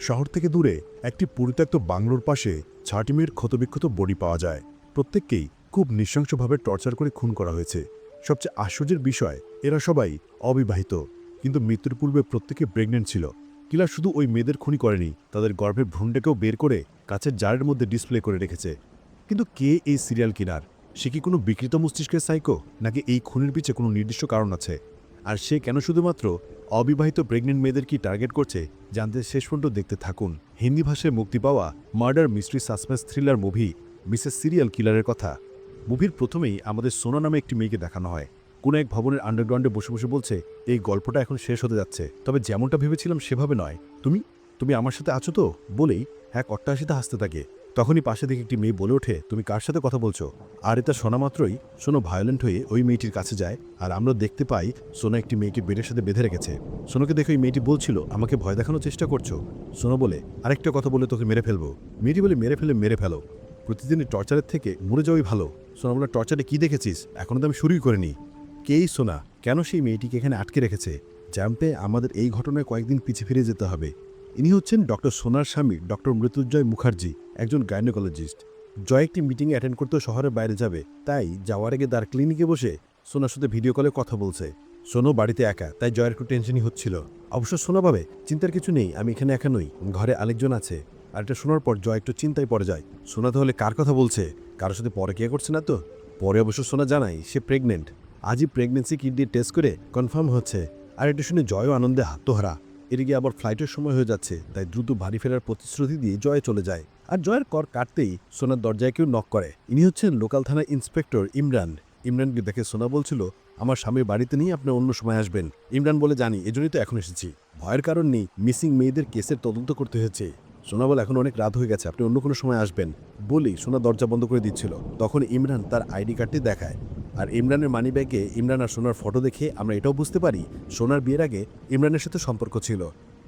শহর থেকে দূরে একটি পরিত্যক্ত বাংলোর পাশে ছাটি মেয়ের ক্ষতবিক্ষত বডি পাওয়া যায়। প্রত্যেককেই খুব নৃশংসভাবে টর্চার করে খুন করা হয়েছে। সবচেয়ে আশ্চর্যের বিষয়, এরা সবাই অবিবাহিত, কিন্তু মৃত্যুর পূর্বে প্রত্যেকে প্রেগনেন্ট ছিল। কিলা শুধু ওই মেয়েদের খুনি করেনি, তাদের গর্ভের ভ্রূণটাকেও বের করে কাছের জারের মধ্যে ডিসপ্লে করে রেখেছে। কিন্তু কে এই সিরিয়াল কিনার সে কি কোনো বিকৃত মস্তিষ্কের সাইকো নাকি এই খুনের পিছে কোনো নির্দিষ্ট কারণ আছে? আর সে কেন শুধুমাত্র অবিবাহিত প্রেগনেন্ট মেয়েদের কি টার্গেট করছে জানতে শেষ পর্যন্ত দেখতে থাকুন। হিন্দি ভাষায় মুক্তি পাওয়া murder mystery suspense thriller movie Mrs serial কিলারের কথা। মুভির প্রথমেই আমাদের সোনা নামে একটি মেয়েকে দেখানো হয়। কোনো এক ভবনের আন্ডারগ্রাউন্ডে বসে বসে বলছে, এই গল্পটা এখন শেষ হতে যাচ্ছে। তবে যেমনটা ভেবেছিলাম সেভাবে নয়। তুমি তুমি আমার সাথে আছো তো? বলেই এক অট্টাহাসিতে হাসতে থাকে। তখনই পাশে থেকে একটি মেয়ে বলে ওঠে, তুমি কার সাথে কথা বলছো? আর এটা শোনা মাত্রই সোনো ভায়োলেন্ট হয়ে ওই মেয়েটির কাছে যায়, আর আমরা দেখতে পাই সোনা একটি মেয়েকে বেডের সাথে বেঁধে রেখেছে। সোনোকে দেখে ওই মেয়েটি বলছিল, আমাকে ভয় দেখানোর চেষ্টা করছ? সোনো বলে, আরেকটা কথা বলে তোকে মেরে ফেলব। মেয়েটি বলে, মেরে ফেলে, মেরে ফেলো। প্রতিদিনের টর্চারের থেকে মরে যাওয়াই ভালো। সোনা বলে, টর্চারে কি দেখেছিস? এখনও তো আমি শুরুই করিনি। কেই সোনা? কেন সেই মেয়েটিকে এখানে আটকে রেখেছে? জানতে আমাদের এই ঘটনায় কয়েকদিন পিছিয়ে ফিরে যেতে হবে। ইনি হচ্ছেন ডক্টর সোনার স্বামী, ডক্টর মৃত্যুঞ্জয় মুখার্জি, একজন গাইনোকোলজিস্ট। জয় একটি মিটিংয়ে অ্যাটেন্ড করতে শহরের বাইরে যাবে, তাই যাওয়ার আগে তার ক্লিনিকে বসে সোনার সাথে ভিডিও কলে কথা বলছে। সোনো বাড়িতে একা, তাই জয়ের একটু টেনশনই হচ্ছিল। অবশ্য সোনা ভাবে, চিন্তার কিছু নেই, আমি এখানে একা নই, ঘরে আরেকজন আছে। আর এটা শোনার পর জয় একটু চিন্তায় পড়ে যায়। সোনা তাহলে কার কথা বলছে? কারোর সাথে পরে কে করছে না তো? পরে অবশ্য সোনা জানাই সে প্রেগনেন্ট আজই প্রেগনেন্সি দিয়ে টেস্ট করে কনফার্ম হচ্ছে। আর এটা শুনে জয়ও আনন্দে আত্মহারা এদিকে আবার ফ্লাইটের সময় হয়ে যাচ্ছে, তাই দ্রুত ভারী ফেরার প্রতিশ্রুতি দিয়ে জয় চলে যায়। আর জয়ের কর কাটতেই সোনার দরজায় কেউ নক করে। ইনি হচ্ছেন লোকাল থানা ইন্সপেক্টর ইমরান। ইমরানকে দেখে সোনা বলছিল, আমার স্বামীর বাড়িতে নিয়ে আপনি অন্য সময় আসবেন। ইমরান বলে, জানি, এজন্যই তো এখন এসেছি। ভয়ের কারণ নেই মিসিং মেয়েদের কেসের তদন্ত করতে হয়েছে। সোনা বলে এখন অনেক রাত হয়ে গেছে, আপনি অন্য কোনো সময় আসবেন। বলেই সোনা দরজা বন্ধ করে দিচ্ছিল। তখন ইমরান তার আইডি কার্ডটি দেখায়। আর ইমরানের মানি ব্যাগে ইমরান আর সোনার ফটো দেখে আমরা এটাও বুঝতে পারি, সোনার বিয়ের আগে ইমরানের সাথে সম্পর্ক ছিল।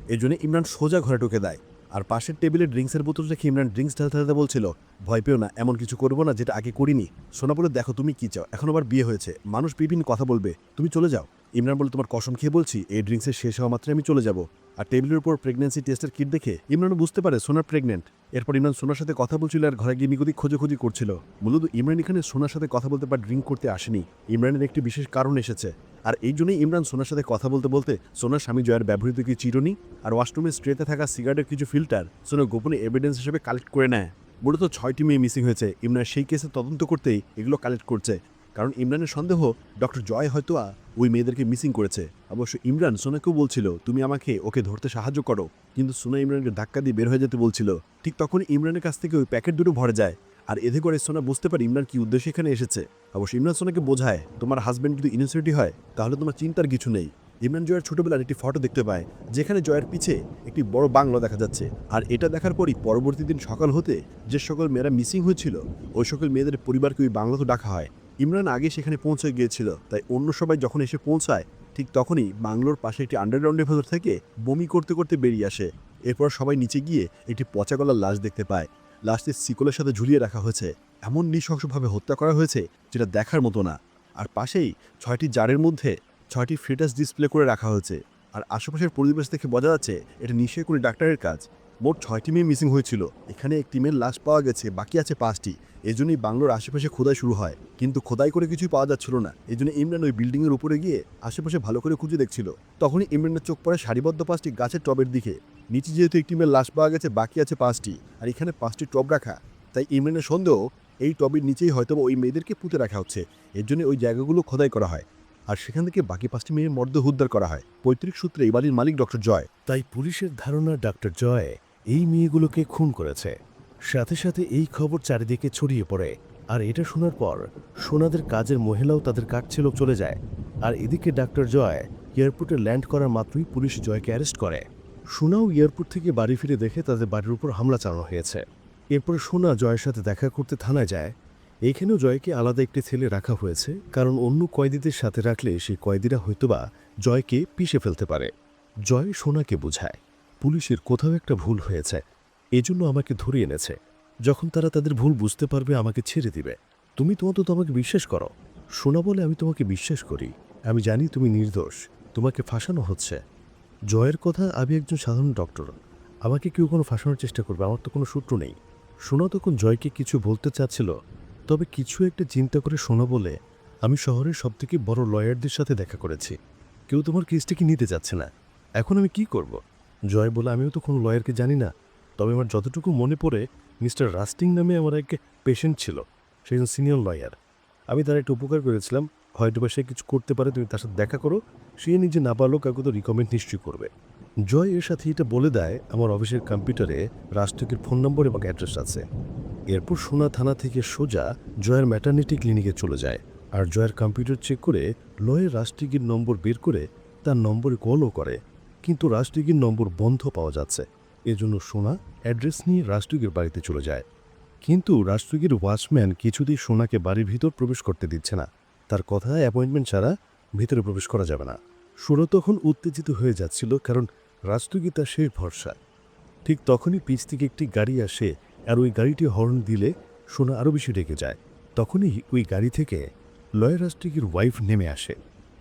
এই জন্য ইমরান সোজা ঘরে ঢুকে দেয়। আর পাশের টেবিলে ড্রিঙ্কসের বোতল রেখে ইমরান ড্রিঙ্কস ঢালতে ঢালতে বলছিল, ভয় পেও না, এমন কিছু করব না যেটা আগে করিনি। সোনা বলে, দেখো তুমি কি চাও? এখন আবার বিয়ে হয়েছে। মানুষ বিভিন্ন কথা বলবে। তুমি চলে যাও। ইমরান বলে, তোমার কসম খেয়ে বলছি, এই ড্রিঙ্কসের শেষ হওয়া মাত্রই আমি চলে যাব। আর টেবিলের উপর প্রেগনেন্সি টেস্টের কিট দেখে ইমরানও বুঝতে পারে সোনার প্রেগনেন্ট এরপর ইমরান সোনার সাথে কথা বলছিল আর ঘরে গিয়ে মিগুদি খোঁজাখুঁজি করছিল। মূলত ইমরান এখানে সোনার সাথে কথা বলতে বা ড্রিঙ্ক করতে আসেনি। ইমরানের একটি বিশেষ কারণ এসেছে। আর এই জন্যই ইমরান সোনার সাথে কথা বলতে বলতে সোনার স্বামী জয়ের ব্যবহৃত কি চিরুনি আর ওয়াশরুমের স্ট্রেতে থাকা সিগারেটের কিছু ফিল্টার সোনা গোপনে এভিডেন্স হিসেবে কালেক্ট করে নেয়। মূলত ছয়টি মেয়ে মিসিং হয়েছে। ইমরান সেই কেসে তদন্ত করতেই এগুলো কালেক্ট করছে। কারণ ইমরানের সন্দেহ, ডক্টর জয় হয়তো ওই মেয়েদেরকে মিসিং করেছে। অবশ্য ইমরান সোনাকেও বলছিল, তুমি আমাকে, ওকে ধরতে সাহায্য করো। কিন্তু সোনা ইমরানকে ধাক্কা দিয়ে বের হয়ে যেতে বলছিল। ঠিক তখন ইমরানের কাছ থেকে ওই প্যাকেট দুটো ভরে যায়। আর এতে করে সোনা বুঝতে পারে ইমরান কি উদ্দেশ্যে এখানে এসেছে। অবশ্য ইমরান সোনাকে বোঝায়, তোমার হাজব্যান্ড যদি ইনোসিটি হয়, তাহলে তোমার চিন্তার কিছু নেই। ইমরান জয়ের ছোটবেলার একটি ফটো দেখতে পায়, যেখানে জয়ের পিছে একটি বড় বাংলো দেখা যাচ্ছে। আর এটা দেখার পরই পরবর্তী দিন সকাল হতে যে সকল মেয়েরা মিসিং হয়েছিল, ওই সকল মেয়েদের পরিবারকে ওই বাংলোতে ডাকা হয়। ইমরান আগে সেখানে পৌঁছে গিয়েছিল, তাই অন্য সবাই যখন এসে পৌঁছায়, ঠিক তখনই বাংলোর পাশে একটি আন্ডারগ্রাউন্ডের ভেতর থেকে বমি করতে করতে বেরিয়ে আসে। এরপর সবাই নিচে গিয়ে একটি পচা গলার লাশ দেখতে পায়। লাশটি শিকলের সাথে ঝুলিয়ে রাখা হয়েছে। এমন নৃশংসভাবে হত্যা করা হয়েছে যেটা দেখার মতো না। আর পাশেই ছয়টি জারের মধ্যে ছয়টি ফিটাস ডিসপ্লে করে রাখা হয়েছে। আর আশেপাশের পরিবেশ দেখে বোঝা যাচ্ছে এটা নিশ্চয়ই কোনো ডাক্তারের কাজ। মোট ছয়টি মেয়ে মিসিং হয়েছিল। এখানে একটি মেয়ের লাশ পাওয়া গেছে, বাকি আছে পাঁচটি। এজন্যই বাংলোর আশেপাশে খোদাই শুরু হয়। কিন্তু খোদাই করে কিছুই পাওয়া যাচ্ছিল না। এই জন্য ইমরান ওই বিল্ডিংয়ের উপরে গিয়ে আশেপাশে ভালো করে খুঁজে দেখছিল। তখনই ইমরানের চোখ পড়ে সারিবদ্ধ পাঁচটি গাছের টবের দিকে। নিচে যেহেতু একটি মেয়ের লাশ পাওয়া গেছে, বাকি আছে পাঁচটি। আর এখানে পাঁচটি টব রাখা। তাই ইমরানের সন্দেহ, এই টবের নিচেই হয়তো ওই মেয়েদেরকে পুঁতে রাখা হচ্ছে। এর জন্য ওই জায়গাগুলো খোদাই করা হয়। আর সেখান থেকে বাকি পাঁচটি মেয়ের মর্দেহ উদ্ধার করা হয়। পৈতৃক সূত্রে এই বাড়ির মালিক ডক্টর জয়। তাই পুলিশের ধারণা ডাক্তার জয় এই মেয়েগুলোকে খুন করেছে। সাথে সাথে এই খবর চারিদিকে ছড়িয়ে পড়ে। আর এটা শোনার পর সোনাদের কাজের মহিলাও তাদের কাজ ছিল চলে যায়। আর এদিকে ডাক্তার জয় এয়ারপোর্টে ল্যান্ড করার মাত্রই পুলিশ জয়কে অ্যারেস্ট করে। সোনাও এয়ারপোর্ট থেকে বাড়ি ফিরে দেখে তাদের বাড়ির উপর হামলা চালানো হয়েছে। এরপর সোনা জয়ের সাথে দেখা করতে থানায় যায়। এইখানেও জয়কে আলাদা একটি ছেলে রাখা হয়েছে, কারণ অন্য কয়েদিদের সাথে রাখলে সেই কয়েদিরা হয়তোবা জয়কে পিষে ফেলতে পারে। জয় সোনাকে বোঝায়, পুলিশের কোথাও একটা ভুল হয়েছে, এজন্য আমাকে ধরে এনেছে। যখন তারা তাদের ভুল বুঝতে পারবে, আমাকে ছেড়ে দিবে। তুমি তো আমাকে বিশ্বাস করো। সোনা বলে আমি তোমাকে বিশ্বাস করি। আমি জানি তুমি নির্দোষ, তোমাকে ফাঁসানো হচ্ছে। জয়ের কথা আমি একজন সাধারণ ডক্টর, আমাকে কেউ কোনো ফাঁসানোর চেষ্টা করবে, আমার তো কোনো সূত্র নেই। সোনা তখন জয়কে কিছু বলতে চাচ্ছিল তবে কিছু একটা চিন্তা করে সোনা বলে আমি শহরের সবথেকে বড় লয়ারদের সাথে দেখা করেছি। কেউ তোমার কেসটা কি নিতে যাচ্ছে না? এখন আমি কি করব? জয় বলে আমিও তো কোনো লয়ারকে জানি না। তবে আমার যতটুকু মনে পড়ে, মিস্টার রাস্টিং নামে আমার এক পেশেন্ট ছিল। সে একজন সিনিয়র লয়ার। আমি তার একটা উপকার করেছিলাম। হয়তো বা সে কিছু করতে পারে, তুমি তার সাথে দেখা করো। সে নিজে না পারলেও কাউকে তো রিকমেন্ড নিশ্চয়ই করবে। জয় এর সাথে এটা বলে দেয়, আমার অফিসের কম্পিউটারে রাষ্ট্রকের ফোন নম্বর এবং অ্যাড্রেস আছে। এরপর সোনা থানা থেকে সোজা জয়ের ম্যাটার্নিটি ক্লিনিকে চলে যায় আর জয়ের কম্পিউটার চেক করে লয়ের রাষ্ট্রিকের নম্বর বের করে তার নম্বরে কলও করে। কিন্তু রাষ্ট্রিকের নম্বর বন্ধ পাওয়া যাচ্ছে। এজন্য সোনা অ্যাড্রেস নিয়ে রাষ্ট্রিকের বাড়িতে চলে যায়। কিন্তু রাষ্ট্রগীর ওয়াচম্যান কিছুতেই সোনাকে বাড়ির ভিতর প্রবেশ করতে দিচ্ছে না। তার কথা অ্যাপয়েন্টমেন্ট ছাড়া ভিতরে প্রবেশ করা যাবে না। সোনা তখন উত্তেজিত হয়ে যাচ্ছিল কারণ রাষ্ট্রগী তার শেষ ভরসা। ঠিক তখনই পিছ থেকে একটি গাড়ি আসে আর ওই গাড়িটি হর্ন দিলে সোনা আরও বেশি রেগে যায়। তখনই ওই গাড়ি থেকে লয়ের রাষ্ট্রিকের ওয়াইফ নেমে আসে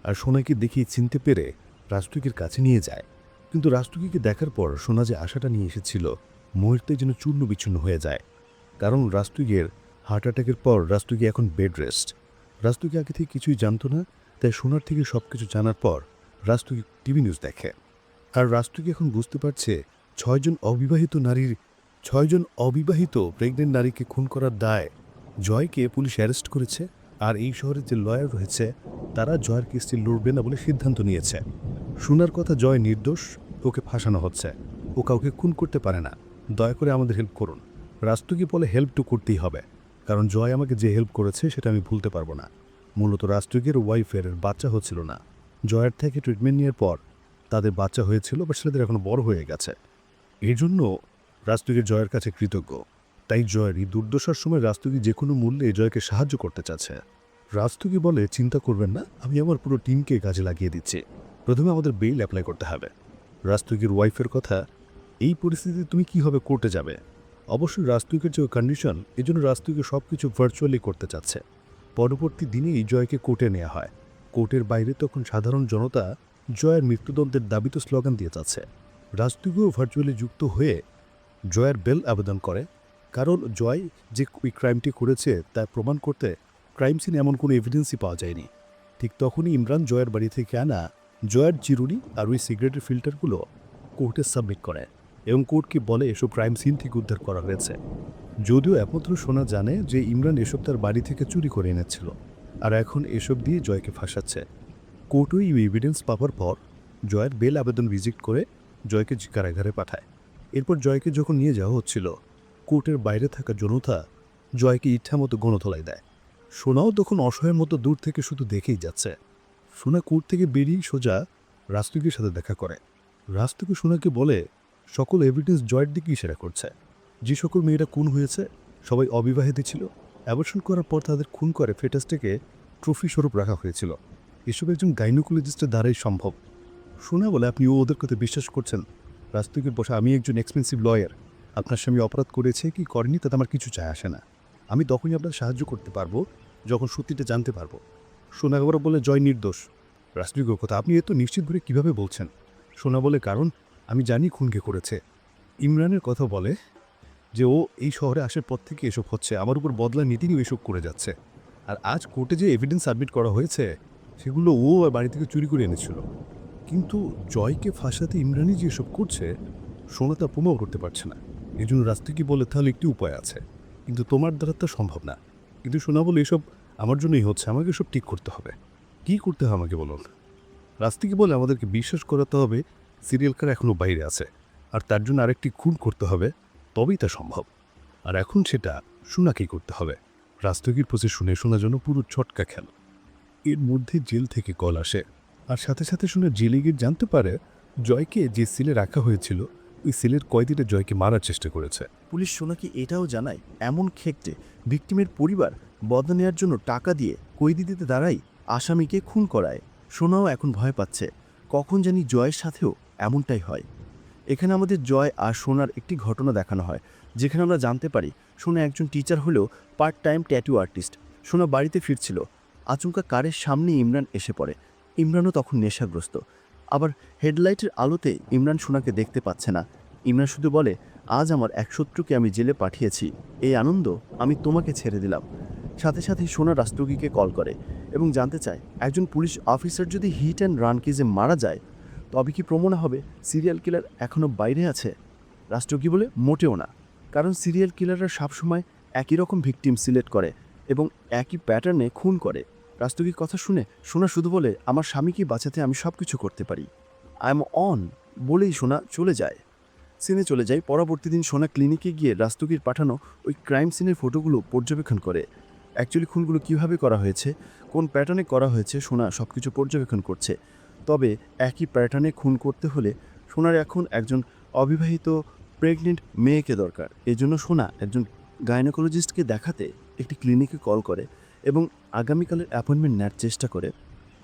আর সোনাকে দেখিয়ে চিনতে পেরে রাষ্ট্রগীর কাছে নিয়ে যায়। কিন্তু রাষ্ট্রগীকে দেখার পর সোনা যে আশাটা নিয়ে এসেছিল, মুহূর্তে যেন চূর্ণ বিচ্ছিন্ন হয়ে যায়। কারণ রাষ্ট্রগীর হার্ট অ্যাটাকের পর রাষ্ট্রগী এখন বেড রেস্ট রাষ্ট্রগী আগে থেকে কিছুই জানতো না, তাই সোনার থেকে সব কিছু জানার পর রাষ্ট্রগী টিভি নিউজ দেখে। আর রাষ্ট্রগী এখন বুঝতে পারছে, ছয়জন অবিবাহিত নারীর ছয়জন অবিবাহিত প্রেগনেন্ট নারীকে খুন করার দায় জয়কে পুলিশ অ্যারেস্ট করেছে আর এই শহরের যে লয়ার রয়েছে, তারা জয়ের কেসটি লড়বে না বলে সিদ্ধান্ত নিয়েছে। শোনার কথা জয় নির্দোষ, ওকে ফাঁসানো হচ্ছে। ও কাউকে খুন করতে পারে না। দয়া করে আমাদের হেল্প করুন। রাষ্ট্রকে বলে হেল্প টু করতেই হবে। কারণ জয় আমাকে যে হেল্প করেছে, সেটা আমি ভুলতে পারব না। মূলত রাষ্ট্রকের ওয়াইফের বাচ্চা হচ্ছিল না। জয়ের থেকে ট্রিটমেন্ট নেওয়ার পর তাদের বাচ্চা হয়েছিল বা ছেলেদের এখন বড় হয়ে গেছে। এই জন্য রাষ্ট্রকে জয়ের কাছে কৃতজ্ঞ। তাই জয়ের এই দুর্দশার সময় রাষ্ট্রকে যে কোনো মূল্যে জয়কে সাহায্য করতে চাচ্ছে। রাষ্ট্রকে বলে চিন্তা করবেন না, আমি আমার পুরো টিমকে কাজে লাগিয়ে দিচ্ছি। প্রথমে আমাদের বেইল অ্যাপ্লাই করতে হবে। রাষ্ট্রকের ওয়াইফের কথা, এই পরিস্থিতিতে তুমি কীভাবে কোর্টে যাবে? অবশ্যই রাষ্ট্রকের যে কন্ডিশন এই জন্য রাষ্ট্রকে সব কিছু ভার্চুয়ালি করতে চাচ্ছে। পরবর্তী দিনেই জয়কে কোর্টে নেওয়া হয়। কোর্টের বাইরে তখন সাধারণ জনতা জয়ের মৃত্যুদণ্ডের দাবিত স্লোগান দিয়ে যাচ্ছে। রাষ্ট্রকেও ভার্চুয়ালি যুক্ত হয়ে জয়ের বেল আবেদন করে। কারণ জয় যে ওই ক্রাইমটি করেছে তা প্রমাণ করতে ক্রাইম সিন এমন কোনো এভিডেন্সই পাওয়া যায়নি। ঠিক তখনই ইমরান জয়ের বাড়ি থেকে আনা জয়ের চিরুনি আর ওই সিগারেটের ফিল্টারগুলো কোর্টে সাবমিট করে এবং কোর্টকে বলে এসব ক্রাইম সিন থেকে উদ্ধার করা হয়েছে। যদিও একমাত্র শোনা জানে যে ইমরান এসব তার বাড়ি থেকে চুরি করে এনেছিল আর এখন এসব দিয়ে জয়কে ফাঁসাচ্ছে। কোর্টও এই এভিডেন্স পাওয়ার পর জয়ের বেল আবেদন রিজেক্ট করে জয়কে কারাগারে পাঠায়। এরপর জয়কে যখন নিয়ে যাওয়া হচ্ছিল, কোর্টের বাইরে থাকা জনতা জয়কে ইচ্ছামতো গণতলায় দেয়। সোনাও তখন অসহায়ের মতো দূর থেকে শুধু দেখেই যাচ্ছে। সোনা কোর্ট থেকে বেরিয়ে সোজা রাস্তুকের সাথে দেখা করে। রাস্তুকে সোনাকে বলে, সকল এভিডেন্স জয়ের দিকে ইশারা করছে। যে সকল মেয়েরা খুন হয়েছে, সবাই অবিবাহিত ছিল। অ্যাবর্শন করার পর তাদের খুন করে ফেটাসটাকে ট্রফি স্বরূপ রাখা হয়েছিল। এসব একজন গাইনোকোলজিস্টের দ্বারাই সম্ভব। শোনা বলে, আপনি ওদের কথা বিশ্বাস করছেন? রাস্তুকের বসে, আমি একজন এক্সপেন্সিভ লয়ার আপনার স্বামী অপরাধ করেছে, কি করেনি, তাতে আমার কিছু চায় আসে না। আমি তখনই আপনার সাহায্য করতে পারব, যখন সত্যিটা জানতে পারব। সোনা বড় বলে জয় নির্দোষ। রাষ্ট্রীয় কথা আপনি এত নিশ্চিত করে কীভাবে বলছেন? সোনা বলে, কারণ আমি জানি খুনকে করেছে। ইমরানের কথা বলে যে, ও এই শহরে আসার পর থেকে এসব হচ্ছে, আমার উপর বদলা নীতি নিয়ে এসব করে যাচ্ছে। আর আজ কোর্টে যে এভিডেন্স সাবমিট করা হয়েছে, সেগুলো ও আর বাড়ি থেকে চুরি করে এনেছিল। কিন্তু জয়কে ফাঁসাতে ইমরানি যে এসব করছে সোনা তা প্রমাণ করতে পারছে না। এই জন্য রাস্তাকে বলে তাহলে একটি উপায় আছে। কিন্তু তোমার দ্বারা তা সম্ভব না। কিন্তু সোনা বলে এসব আমার জন্যই হচ্ছে, আমাকে এসব ঠিক করতে হবে। কি করতে হবে আমাকে বলুন? রাস্তিকে বলে আমাদেরকে বিশ্বাস করাতে হবে সিরিয়াল কার এখনও বাইরে আছে। আর তার জন্য আরেকটি খুন করতে হবে, তবেই তা সম্ভব। আর এখন সেটা সোনাকেই করতে হবে। রাস্তগীর পথে শুনে শোনার জন্য পুরো ছটকা খেল। এর মধ্যে জেল থেকে কল আসে। আর সাথে সাথে শুনে জেলে গিয়ে জানতে পারে জয়কে যে সিলে রাখা হয়েছিল, ওই সিলের কয়েদিটা জয়কে মারার চেষ্টা করেছে। পুলিশ সোনাকে এটাও জানায়, এমন ক্ষেত্রে ভিকটিমের পরিবার বদলা নেওয়ার জন্য টাকা দিয়ে কৈদি দিতে দাঁড়াই আসামিকে খুন করায়। সোনাও এখন ভয় পাচ্ছে, কখন জানি জয়ের সাথেও এমনটাই হয়। এখানে আমাদের জয় আর সোনার একটি ঘটনা দেখানো হয়, যেখানে আমরা জানতে পারি সোনা একজন টিচার হলেও পার্ট টাইম ট্যাটু আর্টিস্ট। সোনা বাড়িতে ফিরছিল, আচমকা কারের সামনে ইমরান এসে পড়ে ইমরানও তখন নেশাগ্রস্ত। আবার হেডলাইটের আলোতে ইমরান সোনাকে দেখতে পাচ্ছে না। ইমরান শুধু বলে, আজ আমার এক শত্রুকে আমি জেলে পাঠিয়েছি। এই আনন্দ আমি তোমাকে ছেড়ে দিলাম। সাথে সাথে সোনা রাষ্ট্রগীকে কল করে এবং জানতে চায়, একজন পুলিশ অফিসার যদি হিট অ্যান্ড রান কেজে মারা যায়, তবে কি প্রমোনা হবে? সিরিয়াল কিলার এখনও বাইরে আছে? রাষ্ট্রগী বলে, মোটেও না। কারণ সিরিয়াল কিলাররা সবসময় একই রকম ভিকটিম সিলেক্ট করে এবং একই প্যাটার্নে খুন করে। রাষ্ট্রগীর কথা শুনে সোনা শুধু বলে, আমার স্বামীকে বাঁচাতে আমি সব কিছু করতে পারি। আই এম অন বলেই সোনা চলে যায়। সিনে চলে যায়। পরবর্তী দিন সোনা ক্লিনিকে গিয়ে রাস্তগীর পাঠানো ওই ক্রাইম সিনের ফটোগুলো পর্যবেক্ষণ করে। অ্যাকচুয়ালি খুনগুলো কীভাবে করা হয়েছে, কোন প্যাটার্নে করা হয়েছে, সোনা সব কিছু পর্যবেক্ষণ করছে। তবে একই প্যাটার্নে খুন করতে হলে সোনার এখন একজন অবিবাহিত প্রেগনেন্ট মেয়েকে দরকার। এই জন্য সোনা একজন গাইনোকোলজিস্টকে দেখাতে একটি ক্লিনিকে কল করে এবং আগামীকালের অ্যাপয়েন্টমেন্ট নেওয়ার চেষ্টা করে,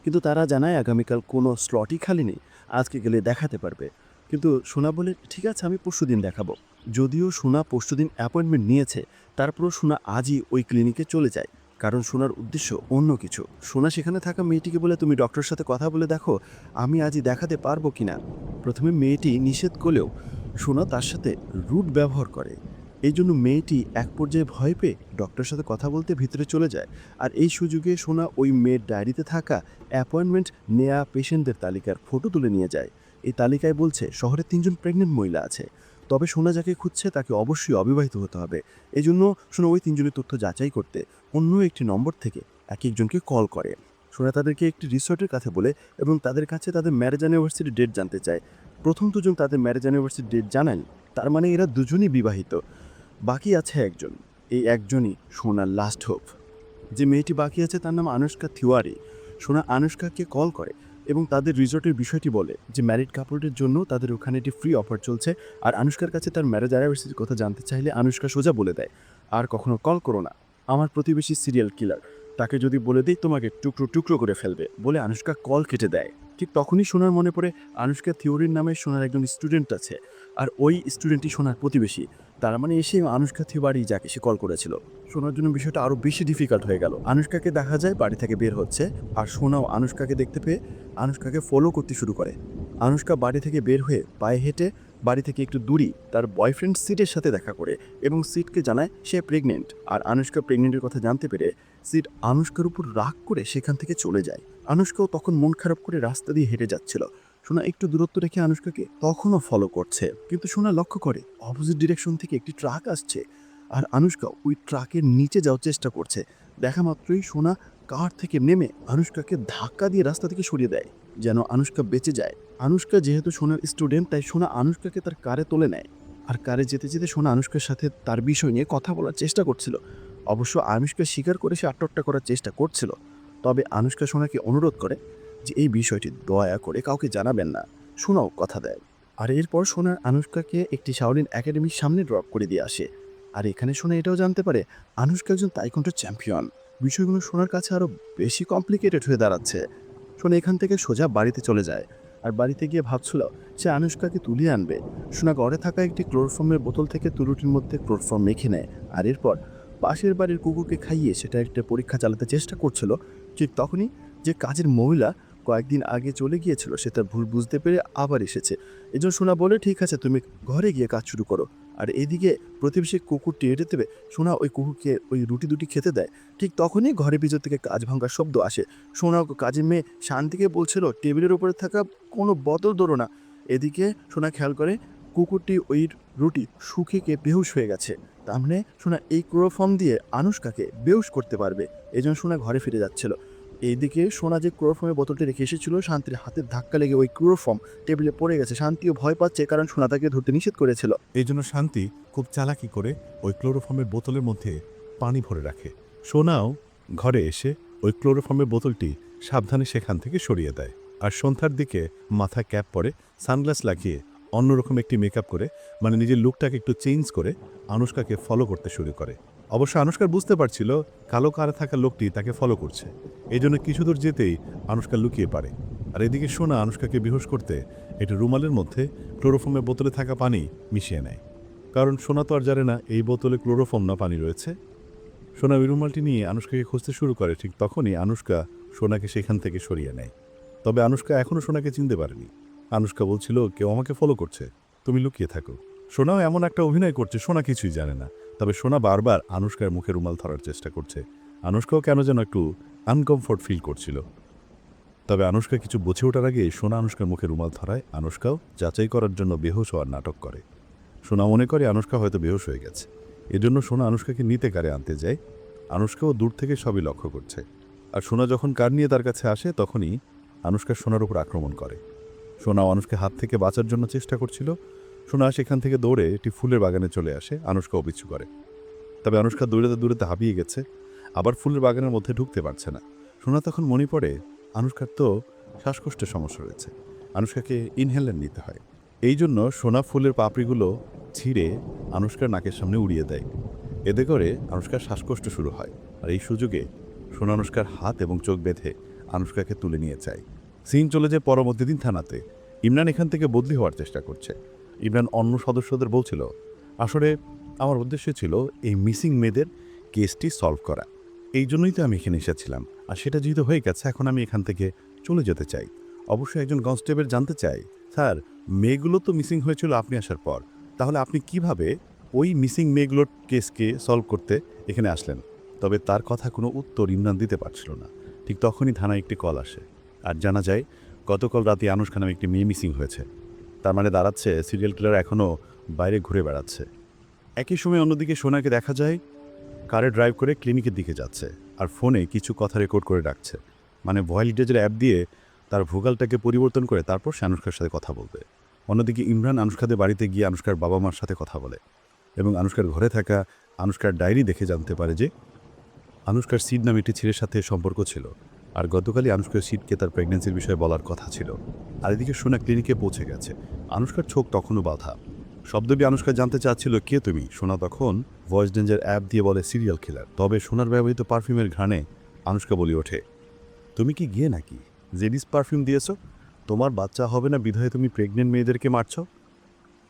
কিন্তু তারা জানায় আগামীকাল কোনো স্লটই খালি নেই, আজকে গেলে দেখাতে পারবে। কিন্তু সোনা বলে, ঠিক আছে, আমি পরশু দিন দেখাবো। যদিও সোনা পরশু দিন অ্যাপয়েন্টমেন্ট নিয়েছে, তারপরও সোনা আজই ওই ক্লিনিকে চলে যায়। কারণ সোনার উদ্দেশ্য অন্য কিছু। সোনা সেখানে থাকা মেয়েটিকে বলে, তুমি ডক্টরের সাথে কথা বলে দেখো, আমি আজই দেখাতে পারব কিনা? প্রথমে মেয়েটি নিষেধ করলেও সোনা তার সাথে রুট ব্যবহার করে। এই জন্য মেয়েটি এক পর্যায়ে ভয় পেয়ে ডক্টরের সাথে কথা বলতে ভিতরে চলে যায়। আর এই সুযোগে সোনা ওই মেয়ের ডায়েরিতে থাকা অ্যাপয়েন্টমেন্ট নেয়া পেশেন্টদের তালিকার ফটো তুলে নিয়ে যায়। এই তালিকায় বলছে, শহরে তিনজন প্রেগনেন্ট মহিলা আছে। তবে সোনা যাকে খুঁজছে তাকে অবশ্যই অবিবাহিত হতে হবে। এই জন্য সোনা ওই তিনজনের তথ্য যাচাই করতে অন্য একটি নম্বর থেকে এক একজনকে কল করে। সোনা তাদেরকে একটি রিসর্টের কাছে বলে এবং তাদের কাছে তাদের ম্যারেজ অ্যানিভার্সারি ডেট জানতে চায়। প্রথম দুজন তাদের ম্যারেজ অ্যানিভার্সারি ডেট জানান তার মানে এরা দুজনই বিবাহিত। বাকি আছে একজন। এই একজনই সোনার লাস্ট হোপ যে মেয়েটি বাকি আছে তার নাম আনুষ্কা থিওয়ারি সোনা আনুষ্কাকে কল করে এবং তাদের রিসর্টের বিষয়টি বলে যে ম্যারিড কাপড়ের জন্য তাদের ওখানে একটি ফ্রি অফার চলছে আর আনুষ্কার কাছে তার ম্যারেজ অ্যানিভার্সারির কথা জানতে চাইলে আনুষ্কা সোজা বলে দেয়, আর কখনো কল করো না। আমার প্রতিবেশী সিরিয়াল কিলার। তাকে যদি বলে দিই তোমাকে টুকরো টুকরো করে ফেলবে। বলে আনুষ্কা কল কেটে দেয়। ঠিক তখনই সোনার মনে পড়ে আনুষ্কা থিওরির নামে সোনার একজন স্টুডেন্ট আছে। আর ওই স্টুডেন্টই সোনার প্রতিবেশী। তার মানে এসে আনুষ্কা থিওয়ারি যাকে সে কল করেছিল। সোনার জন্য বিষয়টা আরও বেশি ডিফিকাল্ট হয়ে গেল। আনুষ্কাকে দেখা যায় বাড়ি থেকে বের হচ্ছে আর সোনাও আনুষ্কাকে দেখতে পেয়ে আনুষ্কাকে ফলো করতে শুরু করে। আনুষ্কা বাড়ি থেকে বের হয়ে পায়ে হেঁটে বাড়ি থেকে একটু দূরই তার বয়ফ্রেন্ড সিটের সাথে দেখা করে এবং সিটকে জানায় সে প্রেগনেন্ট আর আনুষ্কা প্রেগনেন্টের কথা জানতে পেরে সিট আনুষ্কার উপর রাগ করে সেখান থেকে চলে যায়। আনুষ্কাও তখন মন খারাপ করে রাস্তা দিয়ে হেঁটে যাচ্ছিল। সোনা একটু দূরত্ব রেখে আনুষ্কাকে তখনও ফলো করছে। কিন্তু সোনা লক্ষ্য করে অপোজিট ডিরেকশন থেকে একটি ট্রাক আসছে আর আনুষ্কা ওই ট্রাকের নিচে যাওয়ার চেষ্টা করছে। দেখা মাত্রই সোনা কার থেকে নেমে আনুষ্কাকে ধাক্কা দিয়ে রাস্তা থেকে সরিয়ে দেয়, যেন আনুষ্কা বেঁচে যায়। আনুষ্কা যেহেতু সোনার স্টুডেন্ট তাই সোনা আনুষ্কাকে তার কারে তুলে নেয়। আর কারে যেতে যেতে সোনা আনুষ্কার সাথে তার বিষয় নিয়ে কথা বলার চেষ্টা করছিল। অবশ্য আনুষ্কা স্বীকার করে সে আটট্টা করার চেষ্টা করছিল। তবে আনুষ্কা সোনাকে অনুরোধ করে যে এই বিষয়টি দয়া করে কাউকে জানাবেন না। সোনাও কথা দেয়। আর এরপর সোনা আনুষ্কাকে একটি শাওলিন একাডেমির সামনে ড্রপ করে দিয়ে আসে। আর এখানে সোনা এটাও জানতে পারে, আনুষ্কা একজন তাইকন্ডার চ্যাম্পিয়ন বিষয়গুলো সোনার কাছে আরও বেশি কমপ্লিকেটেড হয়ে দাঁড়াচ্ছে। সোনা এখান থেকে সোজা বাড়িতে চলে যায়। আর বাড়িতে গিয়ে ভাবছিল, সে আনুষ্কাকে তুলিয়ে আনবে। সোনা ঘরে থাকা একটি ক্লোরোফর্মের বোতল থেকে তুরুটির মধ্যে ক্লোরোফর্ম মেখে নেয়। আর এরপর পাশের বাড়ির কুকুরকে খাইয়ে সেটা একটা পরীক্ষা চালাতে চেষ্টা করছিল। ঠিক তখনই যে কাজের মহিলা কয়েকদিন আগে চলে গিয়েছিল, সে তার ভুল বুঝতে পেরে আবার এসেছে। এই জন্য সোনা বলে, ঠিক আছে, তুমি ঘরে গিয়ে কাজ শুরু করো। আর এদিকে প্রতিবেশী কুকুরটি এড়ে দেবে, সোনা ওই কুকুরকে ওই রুটি দুটি খেতে দেয়। ঠিক তখনই ঘরের ভিতর থেকে কাজ ভাঙার শব্দ আসে। সোনা কাজের মেয়ে শান্তিকে বলছিল, টেবিলের উপরে থাকা কোনো বোতল ধরো না। এদিকে সোনা খেয়াল করে, কুকুরটি ওই রুটি সুখীকে বেহুশ হয়ে গেছে। তার মানে সোনা এই ক্লোরোফর্ম দিয়ে আনুষ্কাকে বেহুশ করতে পারবে। এই জন্য সোনা ঘরে ফিরে যাচ্ছিল। এইদিকে সোনা যে ক্লোরোফর্মের বোতলটি রেখে এসেছিল, শান্তির হাতের ধাক্কা লেগে ওই ক্লোরোফর্ম টেবিলে পড়ে গেছে। শান্তিও ভয় পাচ্ছে, কারণ সোনা তাকে ধরতে নিষেধ করেছিল। এই জন্য শান্তি খুব চালাকি করে ওই ক্লোরোফর্মের বোতলের মধ্যে পানি ভরে রাখে। সোনাও ঘরে এসে ওই ক্লোরোফর্মের বোতলটি সাবধানে সেখান থেকে সরিয়ে দেয়। আর সন্ধ্যার দিকে মাথায় ক্যাপ পরে, সানগ্লাস লাগিয়ে অন্যরকম একটি মেকআপ করে মানে নিজের লুকটাকে একটু চেঞ্জ করে, আনুষ্কাকে ফলো করতে শুরু করে। অবশ্য আনুষ্কার বুঝতে পারছিল কালো কারে থাকা লোকটি তাকে ফলো করছে। এই জন্য কিছু দূর যেতেই আনুষ্কা লুকিয়ে পারে আর এদিকে সোনা আনুষ্কাকে বিহোশ করতে একটি রুমালের মধ্যে ক্লোরোফর্মের বোতলে থাকা পানি মিশিয়ে নেয়। কারণ সোনা তো আর জানে না এই বোতলে ক্লোরোফোম না পানি রয়েছে। সোনা রুমালটি নিয়ে আনুষ্কাকে খুঁজতে শুরু করে, ঠিক তখনই আনুষ্কা সোনাকে সেখান থেকে সরিয়ে নেয়। তবে আনুষ্কা এখনও সোনাকে চিনতে পারেনি। আনুষ্কা বলছিল, কেউ আমাকে ফলো করছে। তুমি লুকিয়ে থাকো। সোনাও এমন একটা অভিনয় করছে, সোনা কিছুই জানে না। তবে সোনা বারবার আনুষ্কার মুখে রুমাল ধরার চেষ্টা করছে। আনুষ্কাও কেন যেন একটু আনকমফোর্ট ফিল করছিল। তবে আনুষ্কা কিছু বুঝে ওঠার আগে সোনা আনুষ্কার মুখে রুমাল ধরায়, আনুষ্কাও যাচাই করার জন্য বেহুশ হওয়ার নাটক করে। সোনা মনে করে আনুষ্কা হয়তো বেহুশ হয়ে গেছে। এজন্য সোনা আনুষ্কাকে নিতে কারে আনতে যায়। আনুষ্কাও দূর থেকে সবই লক্ষ্য করছে। আর সোনা যখন কার নিয়ে তার কাছে আসে, তখনই আনুষ্কা সোনার উপর আক্রমণ করে। সোনা আনুষ্কে হাত থেকে বাঁচার জন্য চেষ্টা করছিল সোনা সেখান থেকে দৌড়ে একটি ফুলের বাগানে চলে আসে, আনুষ্কা অপিছু করে। তবে আনুষ্কা দৌড়াতে দৌড়াতে হাঁপিয়ে গেছে, আবার ফুলের বাগানের মধ্যে ঢুকতে পারছে না। সোনা তখন মনে পড়ে, আনুষ্কার তো শ্বাসকষ্টের সমস্যা রয়েছে। আনুষ্কাকে ইনহেলার নিতে হয়। এই জন্য সোনা ফুলের পাপড়িগুলো ছিঁড়ে আনুষ্কার নাকের সামনে উড়িয়ে দেয়। এতে করে আনুষ্কার শ্বাসকষ্ট শুরু হয় আর এই সুযোগে সোনা আনুষ্কার হাত এবং চোখ বেঁধে আনুষ্কাকে তুলে নিয়ে যায়। সিন চলে যায় পরবর্তী দিন থানাতে। ইমরান এখান থেকে বদলি হওয়ার চেষ্টা করছে। ইমরান অন্য সদস্যদের বলছিল, আসলে আমার উদ্দেশ্য ছিল এই মিসিং মেয়েদের কেসটি সলভ করা। এই জন্যই তো আমি এখানে এসেছিলাম। আর সেটা যেহেতু হয়ে গেছে, এখন আমি এখান থেকে চলে যেতে চাই। অবশ্যই একজন কনস্টেবল জানতে চাই। স্যার, মেয়েগুলো তো মিসিং হয়েছিল আপনি আসার পর। তাহলে আপনি কীভাবে ওই মিসিং মেয়েগুলোর কেসকে সলভ করতে এখানে আসলেন? তবে তার কথা কোনো উত্তর ইমরান দিতে পারছিল না। ঠিক তখনই থানায় একটি কল আসে। আর জানা যায়, গতকাল রাতে আনুষ্কা নামে একটি মেয়ে মিসিং হয়েছে। তার মানে দাঁড়াচ্ছে সিরিয়াল কিলার এখনও বাইরে ঘুরে বেড়াচ্ছে। একই সময় অন্যদিকে সোনাকে দেখা যায়, কারে ড্রাইভ করে ক্লিনিকের দিকে যাচ্ছে আর ফোনে কিছু কথা রেকর্ড করে রাখছে। মানে ভয়েল ডিটেজের অ্যাপ দিয়ে তার ভোগালটাকে পরিবর্তন করে তারপর সে আনুষ্কার সাথে কথা বলবে। অন্যদিকে ইমরান আনুষ্কাদের বাড়িতে গিয়ে আনুষ্কার বাবা মার সাথে কথা বলে এবং আনুষ্কার ঘরে থাকা আনুষ্কার ডায়েরি দেখে জানতে পারে যে, আনুষ্কার সিড নামে একটি ছেলের সাথে সম্পর্ক ছিল। আর গতকালই আনুষ্কার সিটকে তার প্রেগনেন্সির বিষয়ে বলার কথা ছিল। আর এদিকে সোনা ক্লিনিকে পৌঁছে গেছে। আনুষ্কার চোখ তখনও বাধা। শব্দবি আনুষ্কা জানতে চাচ্ছিল, কে তুমি? সোনা তখন ভয়েস ডেঞ্জার অ্যাপ দিয়ে বলে সিরিয়াল কিলার তবে সোনার ব্যবহৃত পারফিউমের ঘ্রাণে আনুষ্কা বলি ওঠে, তুমি কি গিয়ে নাকি? জেডিস পারফিউম দিয়েছ? তোমার বাচ্চা হবে না বিধায় তুমি প্রেগনেন্ট মেয়েদেরকে মারছো?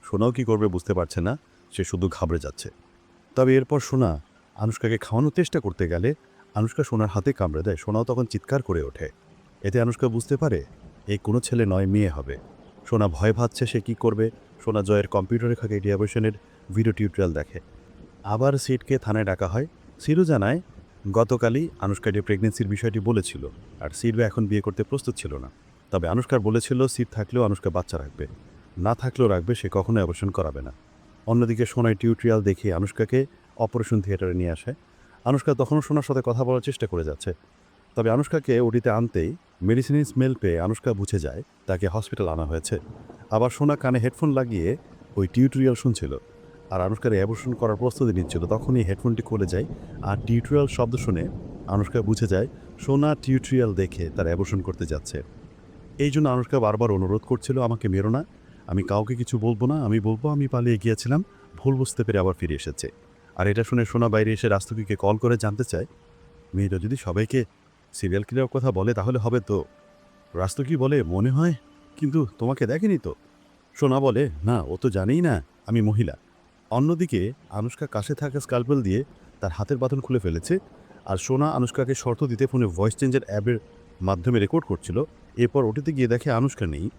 সোনাও কি করবে বুঝতে পারছে না, সে শুধু ঘাবড়ে যাচ্ছে। তবে এরপর সোনা আনুষ্কাকে খাওয়ানোর চেষ্টা করতে গেলে আনুষ্কা সোনার হাতে কামড়ে দেয়। সোনাও তখন চিৎকার করে ওঠে। এতে আনুষ্কা বুঝতে পারে এই কোনো ছেলে নয়, মেয়ে হবে। সোনা ভয় ভাবছে সে কি করবে। সোনা জয়ের কম্পিউটারে থাকা ডিয়াবেশনের ভিডিও টিউটোরিয়াল দেখে। আবার সিটকে থানায় ডাকা হয়। সিরু জানায়, গতকালই আনুষ্কা যে প্রেগনেন্সির বিষয়টি বলেছিল, আর সিরু এখন বিয়ে করতে প্রস্তুত ছিল না। তবে আনুষ্কার বলেছিল সিট থাকলেও আনুষ্কা বাচ্চা রাখবে। না থাকলেও রাখবে সে কখনোই অপারেশন করাবে না। অন্যদিকে সোনায় টিউটোরিয়াল দেখে আনুষ্কাকে অপারেশন থিয়েটারে নিয়ে আসে। আনুষ্কা তখনও সোনার সাথে কথা বলার চেষ্টা করে যাচ্ছে। তবে আনুষ্কাকে ওটিতে আনতেই মেডিসিনের স্মেল পেয়ে আনুষ্কা বুঝে যায় তাকে হসপিটাল আনা হয়েছে। আবার সোনা কানে হেডফোন লাগিয়ে ওই টিউটোরিয়াল শুনছিল। আর আনুষ্কার অ্যাবর্শন করার প্রস্তুতি নিচ্ছিল। তখনই হেডফোনটি খুলে যায় আর টিউটোরিয়াল শব্দ শুনে আনুষ্কা বুঝে যায় সোনা টিউটোরিয়াল দেখে তার অ্যাবর্শন করতে যাচ্ছে। এই জন্য আনুষ্কা বারবার অনুরোধ করছিল, আমাকে মেরো না। আমি কাউকে কিছু বলব না। আমি বলব আমি পালিয়ে গিয়েছিলাম। ভুল বুঝতে পেরে আবার ফিরে এসেছে। আর এটা শুনে সোনা বাইরে এসে রাস্তুকিকে কল করে জানতে চায়। মেয়েটা যদি সবাইকে সিরিয়াল কিলার কথা বলে, তাহলে হবে তো। রাস্তুকি বলে, মনে হয়, কিন্তু তোমাকে দেখেনি তো? সোনা বলে, না, ও তো জানেই না, আমি মহিলা। অন্যদিকে আনুষ্কা কাছে থাকা স্কালপেল দিয়ে তার হাতের বাঁধন খুলে ফেলেছে আর সোনা আনুষ্কাকে শর্ত দিতে ফোনে ভয়েস চেঞ্জের অ্যাপের মাধ্যমে রেকর্ড করছিল। এরপর ওটিতে গিয়ে দেখে আনুষ্কা নেই।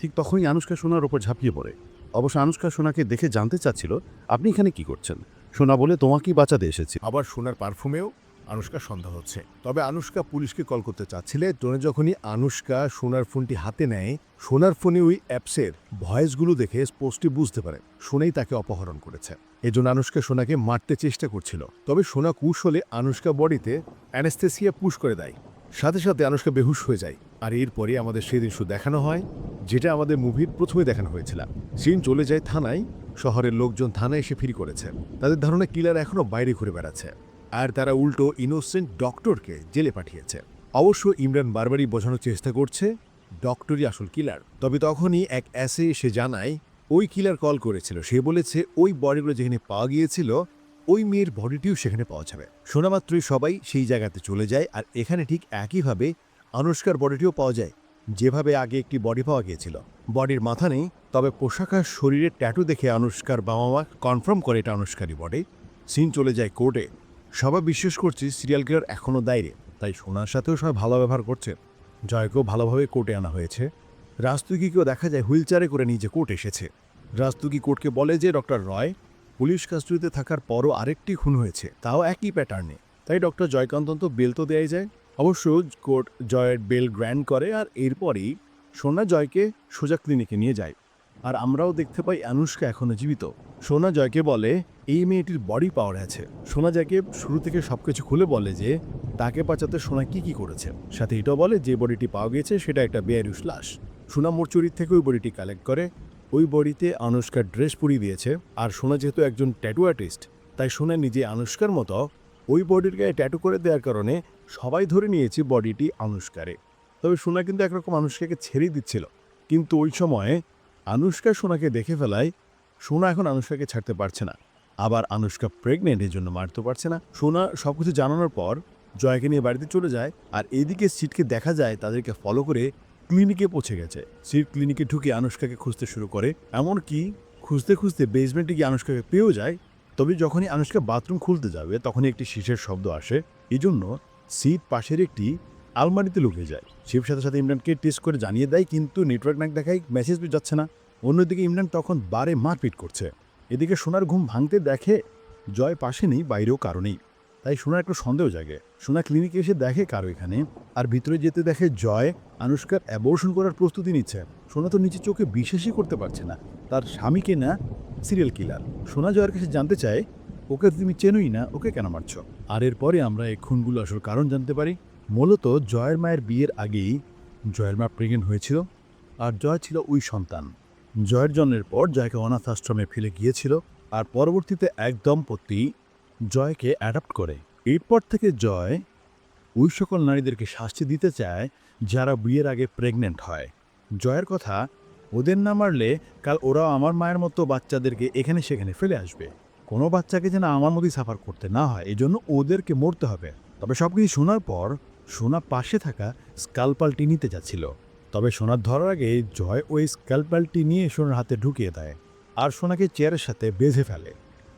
ঠিক তখনই আনুষ্কা সোনার ওপর ঝাঁপিয়ে পড়ে। অবশ্য আনুষ্কা সোনাকে দেখে জানতে চাচ্ছিল, আপনি এখানে কি করছেন? সোনা বলে তোমাকেই বাঁচাতে এসেছি। আবার সোনার পারফিউমেও আনুষ্কা সন্দেহ হচ্ছে। তবে আনুষ্কা পুলিশকে কল করতে চাচ্ছিলে টোনে যখনই আনুষ্কা সোনার ফোনটি হাতে নেয়, সোনার ফোনে ওই অ্যাপসের ভয়েসগুলো দেখে স্পষ্টই বুঝতে পারে, সোনাই তাকে অপহরণ করেছে। এজন্য আনুষ্কা সোনাকে মারতে চেষ্টা করছিল। তবে সোনা কৌশলে আনুষ্কা বডিতে অ্যানেস্থেসিয়া পুশ করে দেয়। সাথে সাথে আনুষ্কা বেহুশ হয়ে যায়। আর এরপরে আমাদের সেদিন শো দেখানো হয়, যেটা আমাদের মুভির প্রথমে দেখানো হয়েছিল। সিন চলে যায় থানায় শহরের লোকজন থানায় এসে ফিরি করেছে। তাদের ধারণা কিলার এখনও বাইরে ঘুরে বেড়াচ্ছে। আর তারা উল্টো ইনোসেন্ট ডক্টরকে জেলে পাঠিয়েছে। অবশ্য ইমরান বারবারই বোঝানোর চেষ্টা করছে, ডক্টরই আসল কিলার। তবে তখনই এক অ্যাসে এসে জানায়, ওই কিলার কল করেছিল। সে বলেছে ওই বডিগুলো যেখানে পাওয়া গিয়েছিল, ওই মেয়ের বডিটিও সেখানে পাওয়া যাবে। শোনামাত্রই সবাই সেই জায়গাতে চলে যায়, আর এখানে ঠিক একইভাবে আনুষ্কার বডিটিও পাওয়া যায়। যেভাবে আগে একটি বডি পাওয়া গিয়েছিল। বডির মাথা নেই, তবে পোশাক আর শরীরের ট্যাটু দেখে আনুষ্কার বাবা মা কনফার্ম করে এটা আনুষ্কারই বডি সিন চলে যায় কোর্টে সবাই বিশ্বাস করছি সিরিয়াল কিলার এখনও দায়রে তাই সোনার সাথেও সবাই ভালো ব্যবহার করছে। জয়কেও ভালোভাবে কোর্টে আনা হয়েছে। রাস্তুকিকেও দেখা যায় হুইল চেয়ারে করে নিজে কোর্ট এসেছে। রাজতুকি কোর্টকে বলে যে, ডক্টর রয়, পুলিশ কাস্টডিতে থাকার পরও আরেকটি খুন হয়েছে। তাও একই প্যাটার্নে তাই ডক্টর জয়কান্ত তো বেল তো যায়। অবশ্য কোর্ট জয়ের বেল গ্র্যান্ড করে আর এরপরই সোনা জয়কে সোজা ক্লিনিকে নিয়ে যায়। আর আমরাও দেখতে পাই আনুষ্কা এখনও জীবিত। সোনা জয়কে বলে, এই মেয়েটির বডি পাওয়ার আছে। সোনা জয়কে শুরু থেকে সবকিছু খুলে বলে যে, তাকে বাঁচাতে সোনা কি কি করেছে? সাথে এটাও বলে, যে বডিটি পাওয়া গেছে সেটা একটা বেয়ারুস লাশ। সোনা মোরচুরির থেকে ওই বডিটি কালেক্ট করে, ওই বডিতে আনুষ্কার ড্রেস পরিয়ে দিয়েছে। আর সোনা যেহেতু একজন ট্যাটু আর্টিস্ট তাই সোনা নিজে আনুষ্কার মতো ওই বডির গায়ে ট্যাটু করে দেওয়ার কারণে সবাই ধরে নিয়েছে বডিটি আনুষ্কারে। তবে সোনা কিন্তু একরকম আনুষ্কাকে ছেড়েই দিচ্ছিল। কিন্তু ওই সময়ে আনুষ্কা সোনাকে দেখে ফেলায় সোনা এখন আনুষ্কাকে ছাড়তে পারছে না। আবার আনুষ্কা প্রেগনেন্ট এর জন্য মারতে পারছে না। সোনা সব কিছু জানানোর পর জয়কে নিয়ে বাড়িতে চলে যায় আর এদিকে সিটকে দেখা যায় তাদেরকে ফলো করে ক্লিনিকে পৌঁছে গেছে। সিট ক্লিনিকে ঢুকে আনুষ্কাকে খুঁজতে শুরু করে। এমনকি খুঁজতে খুঁজতে বেসমেন্টে গিয়ে আনুষ্কাকে পেয়েও যায়। তবে যখনই আনুষ্কা বাথরুম খুলতে যাবে, তখনই একটি শীষের শব্দ আসে। এই জন্য সিট পাশের একটি আলমারিতে লুকে যায়। শিব সাথে সাথে ইমরানকে টেস্ট করে জানিয়ে দেয়, কিন্তু নেটওয়ার্ক না দেখায় মেসেজ যাচ্ছে না। অন্যদিকে ইমরান তখন বারে মারপিট করছে। এদিকে সোনার ঘুম ভাঙতে দেখে জয় পাশে নেই, বাইরেও কারও নেই। তাই সোনার একটু সন্দেহ জাগে। সোনা ক্লিনিকে এসে দেখে কারও এখানে, আর ভিতরে যেতে দেখে জয় আনুষ্কার অ্যাবর্শন করার প্রস্তুতি নিচ্ছে। সোনা তো নিচে চোখে বিশ্বাসই করতে পারছে না। তার স্বামীকে না সিরিয়াল কিলার সোনা জয়ের কাছে জানতে চায় ওকে তুমি চেনোই না, ওকে কেন মারছ? আর এরপরে আমরা এই খুনগুলো আসল কারণ জানতে পারি। মূলত জয়ের মায়ের বিয়ের আগেই জয়ের মা প্রেগনেন্ট হয়েছিল আর জয় ছিল ওই সন্তান। জয়ের জন্মের পর জয়কে অনাথ আশ্রমে ফেলে গিয়েছিল আর পরবর্তীতে এক দম্পতি জয়কে অ্যাডাপ্ট করে। এরপর থেকে জয় ওই সকল নারীদেরকে শাস্তি দিতে চায় যারা বিয়ের আগে প্রেগনেন্ট হয়। জয়ের কথা, ওদের না মারলে কাল ওরাও আমার মায়ের মতো বাচ্চাদেরকে এখানে সেখানে ফেলে আসবে। কোনো বাচ্চাকে যেন আমার মতোই সাফার করতে না হয়, এই জন্য ওদেরকে মরতে হবে। তবে সব কিছু শোনার পর সোনা পাশে থাকা স্কালপালটি নিতে যাচ্ছিল। তবে সোনার ধরার আগে জয় ওই স্কালপালটি নিয়ে সোনার হাতে ঢুকিয়ে দেয় আর সোনাকে চেয়ারের সাথে বেঁধে ফেলে।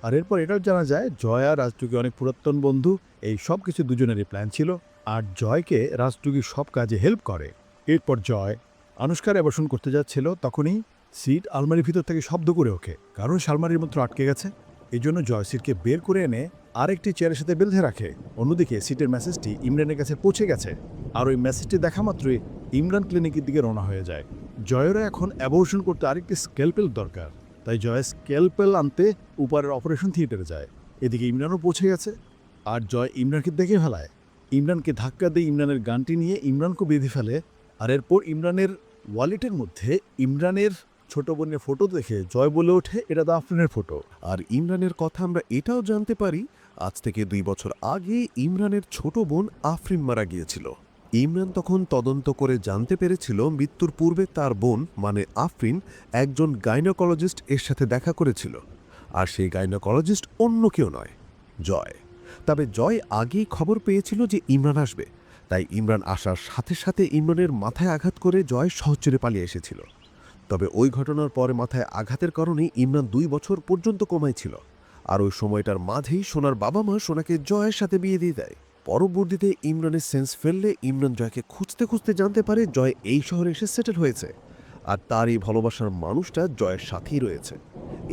আর এরপর এটাও জানা যায়, জয় আর রাজটুকি অনেক পুরাতন বন্ধু, এই সব কিছু দুজনেরই প্ল্যান ছিল আর জয়কে রাজটুকি সব কাজে হেল্প করে। এরপর জয় আনুষ্কার অ্যাবর্শন করতে যাচ্ছিল, তখনই সিট আলমারির ভিতর থেকে শব্দ করে ওঠে, কারণ শালমারির মতো আটকে গেছে। এই জন্য জয় সিটকে বের করে এনে আরেকটি চেয়ারের সাথে বেঁধে রাখে। অন্যদিকে সিটের মেসেজটি ইমরানের কাছে পৌঁছে গেছে। আর ওই মেসেজটি দেখা মাত্রই ইমরান ক্লিনিকের দিকে রওনা হয়ে যায়। জয়েরা এখন অ্যাবর্শন করতে আরেকটি স্কেলপেল দরকার। তাই জয় স্কেলপেল আনতে উপরের অপারেশন থিয়েটারে যায়। এদিকে ইমরানও পৌঁছে গেছে। আর জয় ইমরানকে দেখে ফেলায়। ইমরানকে ধাক্কা দিয়ে ইমরানের গানটি নিয়ে ইমরানকে বেঁধে ফেলে। আর এরপর ইমরানের ওয়ালেটের মধ্যে ইমরানের ছোট বোনের ফটো দেখে জয় বলে ওঠে, এটা দা আফরিনের ফটো। আর ইমরানের কথা আমরা এটাও জানতে পারি, আজ থেকে দুই বছর আগে ইমরানের ছোট বোন আফরিন মারা গিয়েছিল। ইমরান তখন তদন্ত করে জানতে পেরেছিল মৃত্যুর পূর্বে তার বোন মানে আফরিন, একজন গাইনোকোলজিস্ট এর সাথে দেখা করেছিল। আর সেই গাইনোকোলজিস্ট অন্য কেউ নয়, জয়। তবে জয় আগেই খবর পেয়েছিল যে ইমরান আসবে। তাই ইমরান আসার সাথে সাথে ইমরানের মাথায় আঘাত করে জয় সহচরে পালিয়ে এসেছিল। তবে ওই ঘটনার পরে মাথায় আঘাতের কারণে ইমরান দুই বছর পর্যন্ত কমাই ছিল। আর ওই সময়টার মাঝেই সোনার বাবা মা সোনাকে জয়ের সাথে বিয়ে দিয়ে দেয়। পরবর্তীতে ইমরানের সেন্স ফেললে ইমরান জয়কে খুঁজতে খুঁজতে জানতে পারে জয় এই শহরে এসে সেটেল হয়েছে। আর তার এই ভালোবাসার মানুষটা জয়ের সাথেই রয়েছে।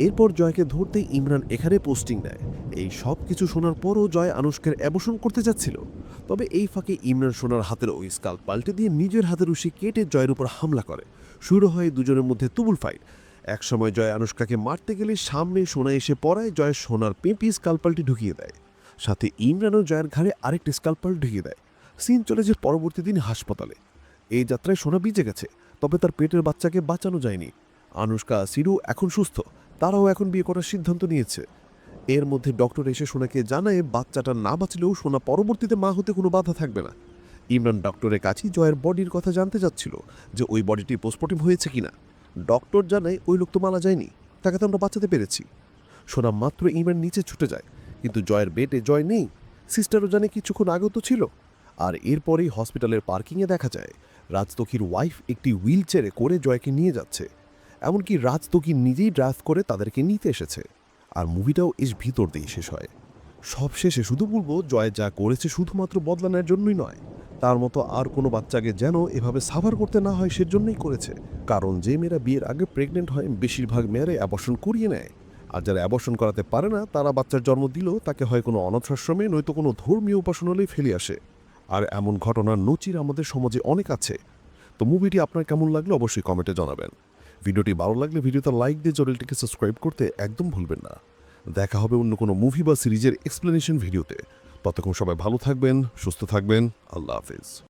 এরপর জয়কে ধরতে ইমরান এখানে পোস্টিং নেয়। এই সব কিছু শোনার পরও জয় আনুষ্কের অ্যাবসন করতে যাচ্ছিল তবে এই ফাঁকে ইমরান সোনার হাতের ওই স্কাল পাল্টে দিয়ে নিজের হাতের উশি কেটে জয়ের উপর হামলা করে। শুরু হয় দুজনের মধ্যে তুমুল ফাইট একসময় জয় আনুষ্কাকে মারতে গেলে সামনে সোনা এসে পড়ায় জয় সোনার পেঁপি স্কালপালটি ঢুকিয়ে দেয়। সাথে ইমরানও জয়ের ঘাড়ে আরেকটি স্কালপাল ঢুকিয়ে দেয়। সিন চলে যে পরবর্তী দিন হাসপাতালে। এই যাত্রায় সোনা বিজে গেছে। তবে তার পেটের বাচ্চাকে বাঁচানো যায়নি। আনুষ্কা, সিরু এখন সুস্থ। তারাও এখন বিয়ে করার সিদ্ধান্ত নিয়েছে। এর মধ্যে ডক্টর এসে সোনাকে জানায়, বাচ্চাটা না বাঁচলেও সোনা পরবর্তীতে মা হতে কোনো বাধা থাকবে না। ইমরান ডক্টরের কাছেই জয়ের বডির কথা জানতে যাচ্ছিল যে ওই বডিটি পোস্টমর্টম হয়েছে কিনা। ডক্টর জানায়, ওই লোক তো মারা যায়নি। তাকে তো আমরা বাঁচাতে পেরেছি। সোনা মাত্র ইমরান নিচে ছুটে যায়। কিন্তু জয়ের বেডে জয় নেই। সিস্টারও জানে কিছুক্ষণ আগত ছিল। আর এরপরেই হসপিটালের পার্কিংয়ে দেখা যায়। রাজতকির ওয়াইফ একটি হুইল চেয়ারে করে জয়কে নিয়ে যাচ্ছে। এমনকি রাজতকি নিজেই ড্রাইভ করে তাদেরকে নিতে এসেছে। আর মুভিটাও এস ভিতর দিয়ে শেষ হয়। সব শেষে শুধু বলব, জয় যা করেছে শুধুমাত্র বদলানোর জন্যই নয়। তার মতো আর কোনো বাচ্চাকে যেন এভাবে সাভার করতে না হয় সেজন্যই করেছে। কারণ যে মেয়েরা বিয়ের আগে প্রেগনেন্ট হয়, বেশিরভাগ মেয়েরাই অ্যাবর্শন করিয়ে নেয়। আর যারা অ্যাবর্শন করাতে পারে না, তারা বাচ্চার জন্ম দিলেও তাকে হয় কোনো অনাথাশ্রমে নয়তো কোনো ধর্মীয় উপাসনালয়ে ফেলে আসে। আর এমন ঘটনার নচির আমাদের সমাজে অনেক আছে। তো মুভিটি আপনার কেমন লাগল অবশ্যই কমেন্টে জানাবেন। ভিডিওটি ভালো লাগলে ভিডিওতে লাইক দিয়ে চ্যানেলটিকে সাবস্ক্রাইব করতে একদম ভুলবেন না। দেখা হবে অন্য কোনো মুভি বা সিরিজের এক্সপ্লেনেশন ভিডিওতে ততক্ষণ সবাই ভালো থাকবেন, সুস্থ থাকবেন। আল্লাহ হাফিজ।